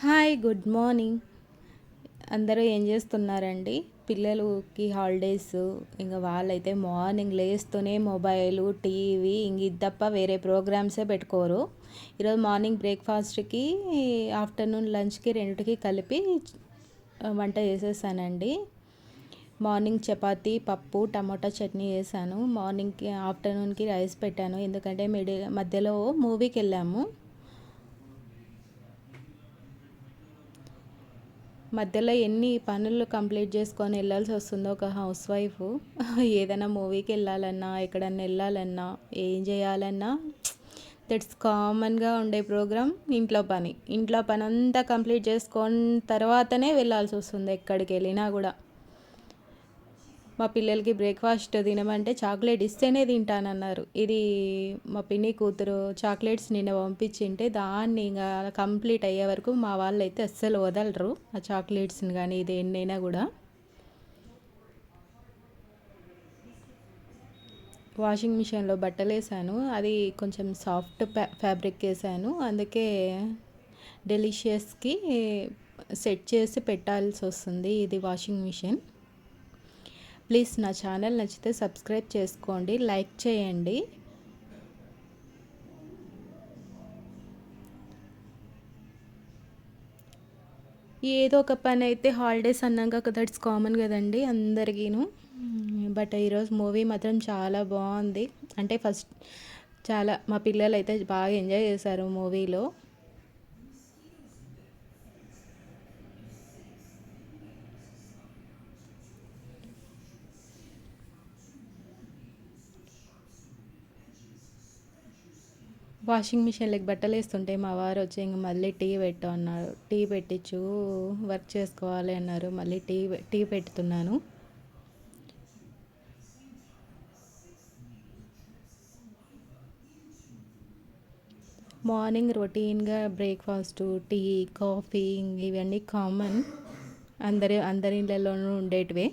Hi good morning. అందరూ ఏం చేస్తున్నారండి? పిల్లలకి హాలిడేస్ ఇంకా వాళ్ళైతే మార్నింగ్ లేస్తూనే మొబైల్ టీవీ ఇంక ఇది తప్ప వేరే ప్రోగ్రామ్సే పెట్టుకోరు. ఈరోజు మార్నింగ్ బ్రేక్ఫాస్ట్కి ఆఫ్టర్నూన్ లంచ్కి రెండింటికి కలిపి వంట చేసేసానండి. మార్నింగ్ చపాతి పప్పు టమాటా చట్నీ చేశాను. మార్నింగ్కి ఆఫ్టర్నూన్కి రైస్ పెట్టాను. ఎందుకంటే మిడి మధ్యలో మూవీకి వెళ్ళాము మధ్యలో ఎన్ని పనులు కంప్లీట్ చేసుకొని వెళ్ళాల్సి వస్తుందో ఒక హౌస్ వైఫ్ ఏదైనా మూవీకి వెళ్ళాలన్నా ఎక్కడన్నా వెళ్ళాలన్నా ఏం చేయాలన్నా దట్స్ కామన్గా ఉండే ప్రోగ్రామ్ ఇంట్లో పని. ఇంట్లో పని అంతా కంప్లీట్ చేసుకొని తర్వాతనే వెళ్ళాల్సి వస్తుంది ఎక్కడికి వెళ్ళినా కూడా. మా పిల్లలకి బ్రేక్ఫాస్ట్ తినమంటే చాక్లెట్ ఇస్తేనే తింటానన్నారు. ఇది మా పిన్ని కూతురు చాక్లెట్స్ నిన్న పంపించింటే దాన్ని ఇంకా కంప్లీట్ అయ్యే వరకు మా వాళ్ళు అయితే అస్సలు వదలరు ఆ చాక్లెట్స్ని కానీ ఇది ఎన్నైనా కూడా. వాషింగ్ మిషన్లో బట్టలు వేసాను. అది కొంచెం సాఫ్ట్ ఫ్యాబ్రిక్ వేసాను. అందుకే డెలిషియస్కి సెట్ చేసి పెట్టాల్సి వస్తుంది ఇది వాషింగ్ మిషన్ ప్లీజ్ నా ఛానల్ నచ్చితే సబ్స్క్రైబ్ చేసుకోండి లైక్ చేయండి. ఏదో ఒక పని అయితే హాలిడేస్ అన్నాక దట్స్ కామన్ కదండి అందరికీను. బట్ ఈరోజు మూవీ మాత్రం చాలా బాగుంది. అంటే ఫస్ట్ చాలా మా పిల్లలు అయితే బాగా ఎంజాయ్ చేశారు మూవీలో. వాషింగ్ మిషన్లోకి బట్టలు వేస్తుంటే మా వారు వచ్చి ఇంక మళ్ళీ టీ పెట్టు అన్నారు. టీ పెట్టించు వర్క్ చేసుకోవాలి అన్నారు. మళ్ళీ టీ టీ పెడుతున్నాను. మార్నింగ్ రొటీన్గా బ్రేక్ఫాస్ట్ టీ కాఫీ ఇవన్నీ కామన్. అందరి అందరి ఇళ్ళలోనూ ఉండేటివే.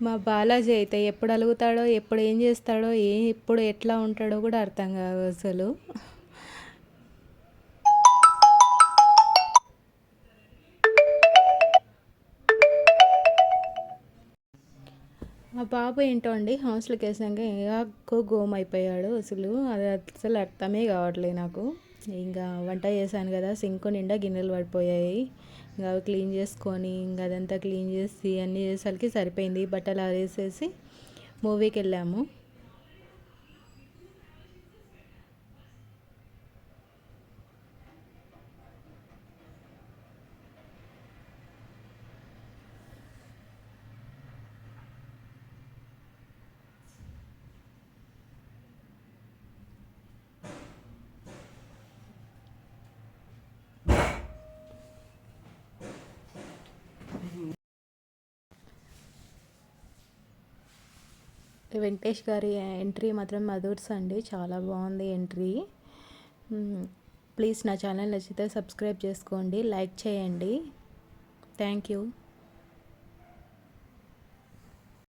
మా బాలాజీ అయితే ఎప్పుడు అలుగుతాడో ఎప్పుడు ఏం చేస్తాడో ఏ ఎప్పుడు ఎట్లా ఉంటాడో కూడా అర్థం కాదు అసలు. మా బాబు ఏంటో అండి హాస్టల్కి వేసాక ఇంకా గోమ్ అయిపోయాడు అసలు. అది అసలు అర్థమే కావట్లేదు నాకు. ఇంకా వంట చేశాను కదా సింక్ నిండా గిన్నెలు పడిపోయాయి. ఇంకా అవి క్లీన్ చేసుకొని ఇంకా అదంతా క్లీన్ చేసి అన్నీ చేసేసరికి సరిపోయింది. బట్టలు ఆరేసేసి మూవీకి వెళ్ళాము. వెంకటేష్ గారి ఎంట్రీ మాత్రం మధుర్స్ అండి. చాలా బాగుంది ఎంట్రీ. ప్లీజ్ నా ఛానల్ నచ్చితే సబ్స్క్రైబ్ చేసుకోండి. లైక్ చేయండి. Thank you.